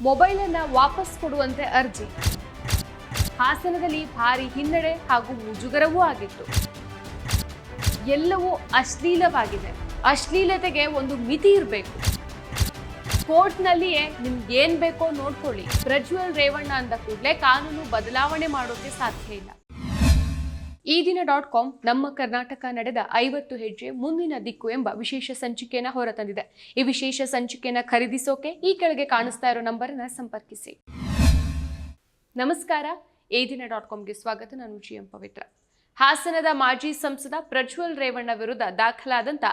ಮೊಬೈಲನ್ನ ವಾಪಸ್ ಕೊಡುವಂತೆ ಅರ್ಜಿ. ಹಾಸನದಲ್ಲಿ ಭಾರಿ ಹಿನ್ನಡೆ ಹಾಗೂ ಮುಜುಗರವೂ ಆಗಿತ್ತು. ಎಲ್ಲವೂ ಅಶ್ಲೀಲವಾಗಿದೆ. ಅಶ್ಲೀಲತೆಗೆ ಒಂದು ಮಿತಿ ಇರಬೇಕು. ಕೋರ್ಟ್ನಲ್ಲಿಯೇ ನಿಮ್ಗೆ ಏನ್ ಬೇಕೋ ನೋಡ್ಕೊಳ್ಳಿ. ಪ್ರಜ್ವಲ್ ರೇವಣ್ಣ ಅಂದ ಕೂಡಲೇ ಕಾನೂನು ಬದಲಾವಣೆ ಮಾಡೋಕೆ ಸಾಧ್ಯ ಇಲ್ಲ. ಈ ದಿನ ಡಾಟ್ ಕಾಮ್ ನಮ್ಮ ಕರ್ನಾಟಕ ನಡೆದ ಐವತ್ತು ಹೆಜ್ಜೆ ಮುಂದಿನ ದಿಕ್ಕು ಎಂಬ ವಿಶೇಷ ಸಂಚಿಕೆಯನ್ನ ಹೊರತಂದಿದೆ. ಈ ವಿಶೇಷ ಸಂಚಿಕೆಯನ್ನ ಖರೀದಿಸೋಕೆ ಈ ಕೆಳಗೆ ಕಾಣಿಸ್ತಾ ಇರೋ ನಂಬರನ್ನ ಸಂಪರ್ಕಿಸಿ. ನಮಸ್ಕಾರ, ಈ ದಿನ ಡಾಟ್ ಕಾಮ್ಗೆ ಸ್ವಾಗತ. ನಾನು ಜಿ ಎಂ ಪವಿತ್ರ. ಹಾಸನದ ಮಾಜಿ ಸಂಸದ ಪ್ರಜ್ವಲ್ ರೇವಣ್ಣ ವಿರುದ್ಧ ದಾಖಲಾದಂತ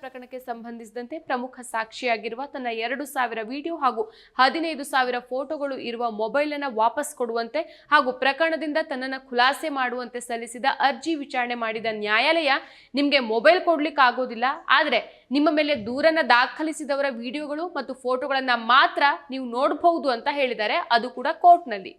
ಪ್ರಕರಣಕ್ಕೆ ಸಂಬಂಧಿಸಿದಂತೆ ಪ್ರಮುಖ ಸಾಕ್ಷಿಯಾಗಿರುವ ತನ್ನ ಎರಡು ಸಾವಿರ ವಿಡಿಯೋ ಹಾಗೂ ಹದಿನೈದು ಸಾವಿರ ಫೋಟೋಗಳು ಇರುವ ಮೊಬೈಲ್ ಅನ್ನು ವಾಪಸ್ ಕೊಡುವಂತೆ ಹಾಗೂ ಪ್ರಕರಣದಿಂದ ತನ್ನನ್ನು ಖುಲಾಸೆ ಮಾಡುವಂತೆ ಸಲ್ಲಿಸಿದ ಅರ್ಜಿ ವಿಚಾರಣೆ ಮಾಡಿದ ನ್ಯಾಯಾಲಯ ನಿಮಗೆ ಮೊಬೈಲ್ ಕೊಡ್ಲಿಕ್ಕೆ ಆಗೋದಿಲ್ಲ. ಆದರೆ ನಿಮ್ಮ ಮೇಲೆ ದೂರನ್ನ ದಾಖಲಿಸಿದವರ ವಿಡಿಯೋಗಳು ಮತ್ತು ಫೋಟೋಗಳನ್ನ ಮಾತ್ರ ನೀವು ನೋಡಬಹುದು ಅಂತ ಹೇಳಿದ್ದಾರೆ. ಅದು ಕೂಡ ಕೋರ್ಟ್ನಲ್ಲಿ.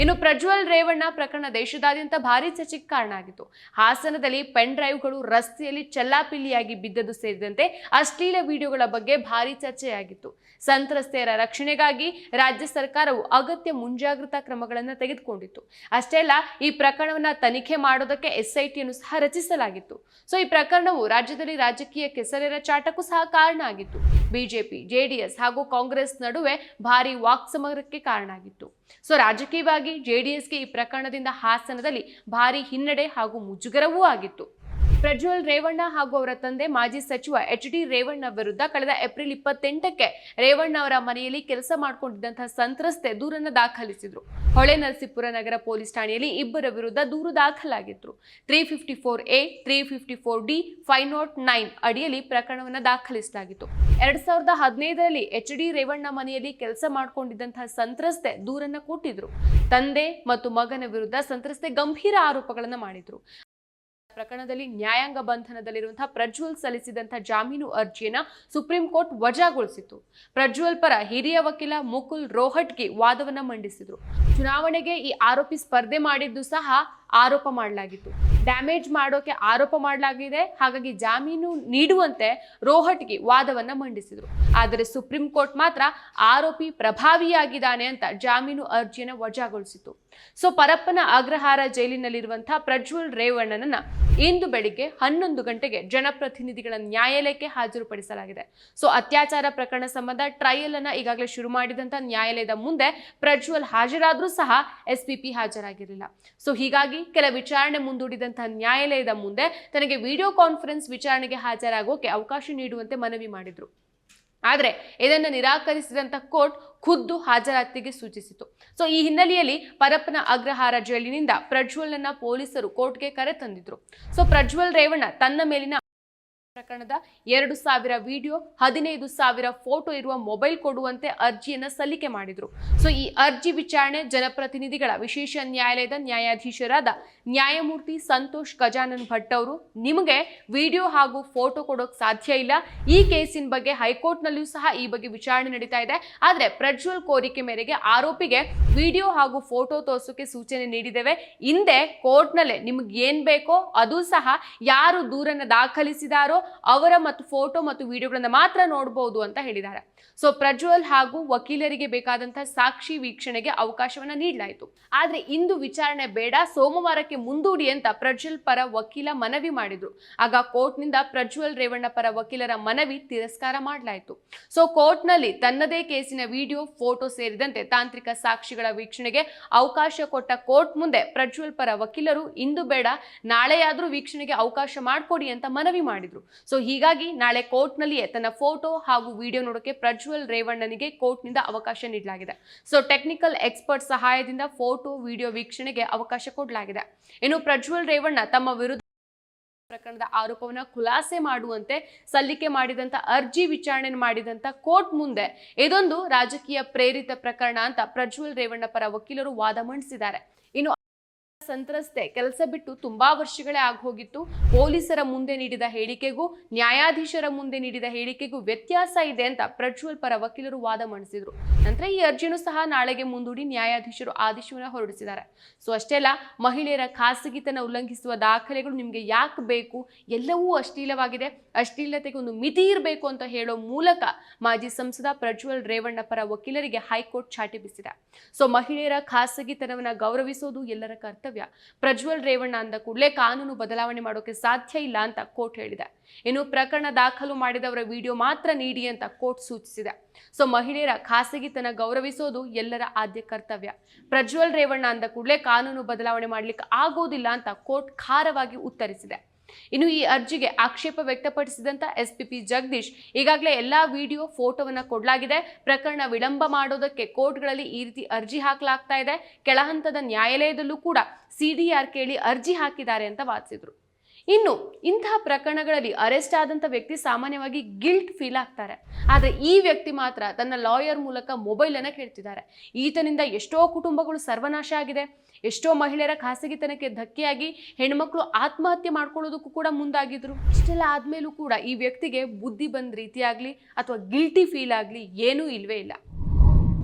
ಇನ್ನು ಪ್ರಜ್ವಲ್ ರೇವಣ್ಣ ಪ್ರಕರಣ ದೇಶದಾದ್ಯಂತ ಭಾರಿ ಚರ್ಚೆಗೆ ಕಾರಣ ಆಗಿತ್ತು. ಹಾಸನದಲ್ಲಿ ಪೆನ್ ಡ್ರೈವ್ಗಳು ರಸ್ತೆಯಲ್ಲಿ ಚೆಲ್ಲಾಪಿಲ್ಲಿಯಾಗಿ ಬಿದ್ದದು ಸೇರಿದಂತೆ ಅಶ್ಲೀಲ ವಿಡಿಯೋಗಳ ಬಗ್ಗೆ ಭಾರಿ ಚರ್ಚೆಯಾಗಿತ್ತು. ಸಂತ್ರಸ್ತೆಯರ ರಕ್ಷಣೆಗಾಗಿ ರಾಜ್ಯ ಸರ್ಕಾರವು ಅಗತ್ಯ ಮುಂಜಾಗ್ರತಾ ಕ್ರಮಗಳನ್ನು ತೆಗೆದುಕೊಂಡಿತ್ತು. ಅಷ್ಟೇ ಅಲ್ಲ, ಈ ಪ್ರಕರಣವನ್ನು ತನಿಖೆ ಮಾಡೋದಕ್ಕೆ ಎಸ್ಐಟಿಯನ್ನು ಸಹ ರಚಿಸಲಾಗಿತ್ತು. ಸೊ, ಈ ಪ್ರಕರಣವು ರಾಜ್ಯದಲ್ಲಿ ರಾಜಕೀಯ ಕೆಸರೆರ ಚಾಟಕ್ಕೂ ಸಹ ಕಾರಣ ಆಗಿತ್ತು. ಬಿಜೆಪಿ, ಜೆಡಿಎಸ್ ಹಾಗೂ ಕಾಂಗ್ರೆಸ್ ನಡುವೆ ಭಾರಿ ವಾಕ್ಸಮರಕ್ಕೆ ಕಾರಣ ಆಗಿತ್ತು. ಸೊ, ರಾಜಕೀಯವಾಗಿ ಜೆಡಿಎಸ್ಗೆ ಈ ಪ್ರಕರಣದಿಂದ ಹಾಸನದಲ್ಲಿ ಭಾರಿ ಹಿನ್ನಡೆ ಹಾಗೂ ಮುಜುಗರವೂ ಆಗಿತ್ತು. ಪ್ರಜ್ವಲ್ ರೇವಣ್ಣ ಹಾಗೂ ಅವರ ತಂದೆ ಮಾಜಿ ಸಚಿವ ಎಚ್ ಡಿ ರೇವಣ್ಣ ವಿರುದ್ಧ ಕಳೆದ ಏಪ್ರಿಲ್ ಇಪ್ಪತ್ತೆಂಟಕ್ಕೆ ರೇವಣ್ಣ ಅವರ ಮನೆಯಲ್ಲಿ ಕೆಲಸ ಮಾಡಿಕೊಂಡಿದ್ದಂತಹ ಸಂತ್ರಸ್ತೆ ದೂರನ್ನು ದಾಖಲಿಸಿದ್ರು. ಹೊಳೆ ನರಸೀಪುರ ನಗರ ಪೊಲೀಸ್ ಠಾಣೆಯಲ್ಲಿ ಇಬ್ಬರ ವಿರುದ್ಧ ದೂರು ದಾಖಲಾಗಿದ್ರು. Three fifty four A, three fifty four D, five naught nine ಅಡಿಯಲ್ಲಿ ಪ್ರಕರಣವನ್ನು ದಾಖಲಿಸಲಾಗಿತ್ತು. ಎರಡ್ ಸಾವಿರದ ಹದಿನೈದರಲ್ಲಿ ಎಚ್ ಡಿ ರೇವಣ್ಣ ಮನೆಯಲ್ಲಿ ಕೆಲಸ ಮಾಡಿಕೊಂಡಿದ್ದಂತಹ ಸಂತ್ರಸ್ತೆ ದೂರನ್ನು ಕೊಟ್ಟಿದ್ರು. ತಂದೆ ಮತ್ತು ಮಗನ ವಿರುದ್ಧ ಸಂತ್ರಸ್ತೆ ಗಂಭೀರ ಆರೋಪಗಳನ್ನು ಮಾಡಿದ್ರು. ಪ್ರಕರಣದಲ್ಲಿ ನ್ಯಾಯಾಂಗ ಬಂಧನದಲ್ಲಿರುವಂತಹ ಪ್ರಜ್ವಲ್ ಸಲ್ಲಿಸಿದಂತಹ ಜಾಮೀನು ಅರ್ಜಿಯನ್ನ ಸುಪ್ರೀಂ ಕೋರ್ಟ್ ವಜಾಗೊಳಿಸಿತು ಪ್ರಜ್ವಲ್ ಪರ ಹಿರಿಯ ವಕೀಲ ಮುಕುಲ್ ರೋಹಟ್ಗೆ ವಾದವನ್ನ ಮಂಡಿಸಿದ್ರು. ಚುನಾವಣೆಗೆ ಈ ಆರೋಪಿ ಸ್ಪರ್ಧೆ ಮಾಡಿದ್ದು ಸಹ ಆರೋಪ ಮಾಡಲಾಗಿತ್ತು. ಡ್ಯಾಮೇಜ್ ಮಾಡೋಕೆ ಆರೋಪ ಮಾಡಲಾಗಿದೆ. ಹಾಗಾಗಿ ಜಾಮೀನು ನೀಡುವಂತೆ ರೋಹಟ್ಗೆ ವಾದವನ್ನ ಮಂಡಿಸಿದ್ರು. ಆದರೆ ಸುಪ್ರೀಂ ಕೋರ್ಟ್ ಮಾತ್ರ ಆರೋಪಿ ಪ್ರಭಾವಿಯಾಗಿದ್ದಾನೆ ಅಂತ ಜಾಮೀನು ಅರ್ಜಿಯನ್ನು ವಜಾಗೊಳಿಸಿತು ಸೊ ಪರಪ್ಪನ ಅಗ್ರಹಾರ ಜೈಲಿನಲ್ಲಿರುವಂತಹ ಪ್ರಜ್ವಲ್ ರೇವಣ್ಣನನ್ನ ಇಂದು ಬೆಳಿಗ್ಗೆ ಹನ್ನೊಂದು ಗಂಟೆಗೆ ಜನಪ್ರತಿನಿಧಿಗಳ ನ್ಯಾಯಾಲಯಕ್ಕೆ ಹಾಜರುಪಡಿಸಲಾಗಿದೆ. ಸೊ ಅತ್ಯಾಚಾರ ಪ್ರಕರಣ ಸಂಬಂಧ ಟ್ರಯಲ್ ಅನ್ನ ಈಗಾಗಲೇ ಶುರು ಮಾಡಿದಂತ ನ್ಯಾಯಾಲಯದ ಮುಂದೆ ಪ್ರಜ್ವಲ್ ಹಾಜರಾದರೂ ಸಹ ಎಸ್ಪಿಪಿ ಹಾಜರಾಗಿರಲಿಲ್ಲ. ಸೊ ಹೀಗಾಗಿ ಕೆಲ ವಿಚಾರಣೆ ಮುಂದೂಡಿದಂತಹ ನ್ಯಾಯಾಲಯದ ಮುಂದೆ ತನಗೆ ವಿಡಿಯೋ ಕಾನ್ಫರೆನ್ಸ್ ವಿಚಾರಣೆಗೆ ಹಾಜರಾಗೋಕೆ ಅವಕಾಶ ನೀಡುವಂತೆ ಮನವಿ ಮಾಡಿದ್ರು. ಆದರೆ ಇದನ್ನು ನಿರಾಕರಿಸಿದಂಥ ಕೋರ್ಟ್ ಖುದ್ದು ಹಾಜರಾತಿಗೆ ಸೂಚಿಸಿತು. ಸೊ, ಈ ಹಿನ್ನೆಲೆಯಲ್ಲಿ ಪರಪ್ಪನ ಅಗ್ರಹಾರ ಜೈಲಿನಿಂದ ಪ್ರಜ್ವಲ್ನ ಪೊಲೀಸರು ಕೋರ್ಟ್ಗೆ ಕರೆತಂದಿದ್ರು. ಸೊ, ಪ್ರಜ್ವಲ್ ರೇವಣ್ಣ ತನ್ನ ಮೇಲಿನ ಪ್ರಕರಣದ ಎರಡು ಸಾವಿರ ವಿಡಿಯೋ, ಹದಿನೈದು ಸಾವಿರ ಫೋಟೋ ಇರುವ ಮೊಬೈಲ್ ಕೊಡುವಂತೆ ಅರ್ಜಿಯನ್ನು ಸಲ್ಲಿಕೆ ಮಾಡಿದರು. ಸೊ, ಈ ಅರ್ಜಿ ವಿಚಾರಣೆ ಜನಪ್ರತಿನಿಧಿಗಳ ವಿಶೇಷ ನ್ಯಾಯಾಲಯದ ನ್ಯಾಯಾಧೀಶರಾದ ನ್ಯಾಯಮೂರ್ತಿ ಸಂತೋಷ್ ಗಜಾನನ್ ಭಟ್ ಅವರು ನಿಮಗೆ ವಿಡಿಯೋ ಹಾಗೂ ಫೋಟೋ ಕೊಡೋಕೆ ಸಾಧ್ಯ ಇಲ್ಲ. ಈ ಕೇಸಿನ ಬಗ್ಗೆ ಹೈಕೋರ್ಟ್ನಲ್ಲಿಯೂ ಸಹ ಈ ಬಗ್ಗೆ ವಿಚಾರಣೆ ನಡೀತಾ ಇದೆ. ಆದರೆ ಪ್ರಜ್ವಲ್ ಕೋರಿಕೆ ಮೇರೆಗೆ ಆರೋಪಿಗೆ ವಿಡಿಯೋ ಹಾಗೂ ಫೋಟೋ ತೋರಿಸೋಕೆ ಸೂಚನೆ ನೀಡಿದ್ದೇವೆ. ಹಿಂದೆ ಕೋರ್ಟ್ನಲ್ಲೇ ನಿಮಗೆ ಏನು ಬೇಕೋ ಅದು ಸಹ ಯಾರು ದೂರನ್ನು ದಾಖಲಿಸಿದಾರೋ ಅವರ ಮತ್ತು ಫೋಟೋ ಮತ್ತು ವಿಡಿಯೋಗಳನ್ನ ಮಾತ್ರ ನೋಡಬಹುದು ಅಂತ ಹೇಳಿದ್ದಾರೆ. ಸೊ ಪ್ರಜ್ವಲ್ ಹಾಗೂ ವಕೀಲರಿಗೆ ಬೇಕಾದಂತಹ ಸಾಕ್ಷಿ ವೀಕ್ಷಣೆಗೆ ಅವಕಾಶವನ್ನ ನೀಡಲಾಯಿತು. ಆದ್ರೆ ಇಂದು ವಿಚಾರಣೆ ಬೇಡ, ಸೋಮವಾರಕ್ಕೆ ಮುಂದೂಡಿ ಅಂತ ಪ್ರಜ್ವಲ್ ಪರ ವಕೀಲ ಮನವಿ ಮಾಡಿದ್ರು. ಆಗ ಕೋರ್ಟ್ನಿಂದ ಪ್ರಜ್ವಲ್ ರೇವಣ್ಣ ಪರ ವಕೀಲರ ಮನವಿ ತಿರಸ್ಕಾರ ಮಾಡಲಾಯಿತು. ಸೊ ಕೋರ್ಟ್ನಲ್ಲಿ ತನ್ನದೇ ಕೇಸಿನ ವಿಡಿಯೋ, ಫೋಟೋ ಸೇರಿದಂತೆ ತಾಂತ್ರಿಕ ಸಾಕ್ಷಿಗಳ ವೀಕ್ಷಣೆಗೆ ಅವಕಾಶ ಕೊಟ್ಟ ಕೋರ್ಟ್ ಮುಂದೆ ಪ್ರಜ್ವಲ್ ಪರ ವಕೀಲರು, ಇಂದು ಬೇಡ, ನಾಳೆಯಾದ್ರೂ ವೀಕ್ಷಣೆಗೆ ಅವಕಾಶ ಮಾಡಿಕೊಡಿ ಅಂತ ಮನವಿ ಮಾಡಿದ್ರು. ಸೊ ಹೀಗಾಗಿ ನಾಳೆ ಕೋರ್ಟ್ನಲ್ಲಿಯೇ ತನ್ನ ಫೋಟೋ ಹಾಗೂ ವಿಡಿಯೋ ನೋಡೋಕೆ ಪ್ರಜ್ವಲ್ ರೇವಣ್ಣನಿಗೆ ಕೋರ್ಟ್ನಿಂದ ಅವಕಾಶ ನೀಡಲಾಗಿದೆ. ಸೊ ಟೆಕ್ನಿಕಲ್ ಎಕ್ಸ್ಪರ್ಟ್ ಸಹಾಯದಿಂದ ಫೋಟೋ, ವಿಡಿಯೋ ವೀಕ್ಷಣೆಗೆ ಅವಕಾಶ ಕೊಡಲಾಗಿದೆ. ಇನ್ನು ಪ್ರಜ್ವಲ್ ರೇವಣ್ಣ ತಮ್ಮ ವಿರುದ್ಧ ಪ್ರಕರಣದ ಆರೋಪವನ್ನ ಖುಲಾಸೆ ಮಾಡುವಂತೆ ಸಲ್ಲಿಕೆ ಮಾಡಿದಂತ ಅರ್ಜಿ ವಿಚಾರಣೆ ಮಾಡಿದಂತ ಕೋರ್ಟ್ ಮುಂದೆ ಇದೊಂದು ರಾಜಕೀಯ ಪ್ರೇರಿತ ಪ್ರಕರಣ ಅಂತ ಪ್ರಜ್ವಲ್ ರೇವಣ್ಣ ಪರ ವಕೀಲರು ವಾದ ಮಂಡಿಸಿದ್ದಾರೆ. ಇನ್ನು ಸಂತ್ರಸ್ತೆ ಕೆಲಸ ಬಿಟ್ಟು ತುಂಬಾ ವರ್ಷಗಳೇ ಆಗೋಗಿತ್ತು. ಪೊಲೀಸರ ಮುಂದೆ ನೀಡಿದ ಹೇಳಿಕೆಗೂ ನ್ಯಾಯಾಧೀಶರ ಮುಂದೆ ನೀಡಿದ ಹೇಳಿಕೆಗೂ ವ್ಯತ್ಯಾಸ ಇದೆ ಅಂತ ಪ್ರಜ್ವಲ್ ಪರ ವಕೀಲರು ವಾದ ಮಂಡಿಸಿದ್ರು. ನಂತರ ಈ ಅರ್ಜಿಯನ್ನು ಸಹ ನಾಳೆಗೆ ಮುಂದೂಡಿ ನ್ಯಾಯಾಧೀಶರು ಆದೇಶವನ್ನು ಹೊರಡಿಸಿದ್ದಾರೆ. ಸೊ ಅಷ್ಟೇ ಅಲ್ಲ, ಮಹಿಳೆಯರ ಖಾಸಗಿತನ ಉಲ್ಲಂಘಿಸುವ ದಾಖಲೆಗಳು ನಿಮಗೆ ಯಾಕೆ ಬೇಕು? ಎಲ್ಲವೂ ಅಶ್ಲೀಲವಾಗಿದೆ. ಅಶ್ಲೀಲತೆಗೆ ಒಂದು ಮಿತಿ ಇರಬೇಕು ಅಂತ ಹೇಳೋ ಮೂಲಕ ಮಾಜಿ ಸಂಸದ ಪ್ರಜ್ವಲ್ ರೇವಣ್ಣ ಪರ ವಕೀಲರಿಗೆ ಹೈಕೋರ್ಟ್ ಚಾಟಿ ಬಿಸಿದೆ. ಸೊ ಮಹಿಳೆಯರ ಖಾಸಗಿತನವನ್ನ ಗೌರವಿಸೋದು ಎಲ್ಲರ ಕರ್ತವ್ಯ. ಪ್ರಜ್ವಲ್ ರೇವಣ್ಣ ಅಂದ ಕೂಡಲೇ ಕಾನೂನು ಬದಲಾವಣೆ ಮಾಡೋಕೆ ಸಾಧ್ಯ ಇಲ್ಲ ಅಂತ ಕೋರ್ಟ್ ಹೇಳಿದೆ. ಇನ್ನು ಪ್ರಕರಣ ದಾಖಲು ಮಾಡಿದವರ ವಿಡಿಯೋ ಮಾತ್ರ ನೀಡಿ ಅಂತ ಕೋರ್ಟ್ ಸೂಚಿಸಿದೆ. ಸೊ ಮಹಿಳೆಯರ ಖಾಸಗಿತನ ಗೌರವಿಸೋದು ಎಲ್ಲರ ಆದ್ಯ ಕರ್ತವ್ಯ. ಪ್ರಜ್ವಲ್ ರೇವಣ್ಣ ಅಂದ ಕೂಡಲೇ ಕಾನೂನು ಬದಲಾವಣೆ ಮಾಡ್ಲಿಕ್ಕೆ ಆಗೋದಿಲ್ಲ ಅಂತ ಕೋರ್ಟ್ ಖಾರವಾಗಿ ಉತ್ತರಿಸಿದೆ. ಇನ್ನು ಈ ಅರ್ಜಿಗೆ ಆಕ್ಷೇಪ ವ್ಯಕ್ತಪಡಿಸಿದಂತ ಎಸ್ ಪಿ ಪಿ ಜಗದೀಶ್, ಈಗಾಗಲೇ ಎಲ್ಲಾ ವಿಡಿಯೋ ಫೋಟೋವನ್ನ ಕೊಡಲಾಗಿದೆ. ಪ್ರಕರಣ ವಿಳಂಬ ಮಾಡೋದಕ್ಕೆ ಕೋರ್ಟ್ಗಳಲ್ಲಿ ಈ ರೀತಿ ಅರ್ಜಿ ಹಾಕಲಾಗ್ತಾ ಇದೆ. ಕೆಳಹಂತದ ನ್ಯಾಯಾಲಯದಲ್ಲೂ ಕೂಡ ಸಿಡಿಆರ್ ಕೇಳಿ ಅರ್ಜಿ ಹಾಕಿದ್ದಾರೆ ಅಂತ ವಾದಿಸಿದ್ರು. ಇನ್ನು ಇಂತಹ ಪ್ರಕರಣಗಳಲ್ಲಿ ಅರೆಸ್ಟ್ ಆದಂಥ ವ್ಯಕ್ತಿ ಸಾಮಾನ್ಯವಾಗಿ ಗಿಲ್ಟ್ ಫೀಲ್ ಆಗ್ತಾರೆ. ಆದರೆ ಈ ವ್ಯಕ್ತಿ ಮಾತ್ರ ತನ್ನ ಲಾಯರ್ ಮೂಲಕ ಮೊಬೈಲನ್ನು ಕೇಳ್ತಿದ್ದಾರೆ. ಈತನಿಂದ ಎಷ್ಟೋ ಕುಟುಂಬಗಳು ಸರ್ವನಾಶ ಆಗಿದೆ. ಎಷ್ಟೋ ಮಹಿಳೆಯರ ಖಾಸಗಿತನಕ್ಕೆ ಧಕ್ಕೆಯಾಗಿ ಹೆಣ್ಮಕ್ಳು ಆತ್ಮಹತ್ಯೆ ಮಾಡ್ಕೊಳ್ಳೋದಕ್ಕೂ ಕೂಡ ಮುಂದಾಗಿದ್ರು. ಇಷ್ಟೆಲ್ಲ ಆದಮೇಲೂ ಕೂಡ ಈ ವ್ಯಕ್ತಿಗೆ ಬುದ್ಧಿ ಬಂದ ರೀತಿಯಾಗ್ಲಿ ಅಥವಾ ಗಿಲ್ಟಿ ಫೀಲ್ ಆಗಲಿ ಏನೂ ಇಲ್ವೇ ಇಲ್ಲ.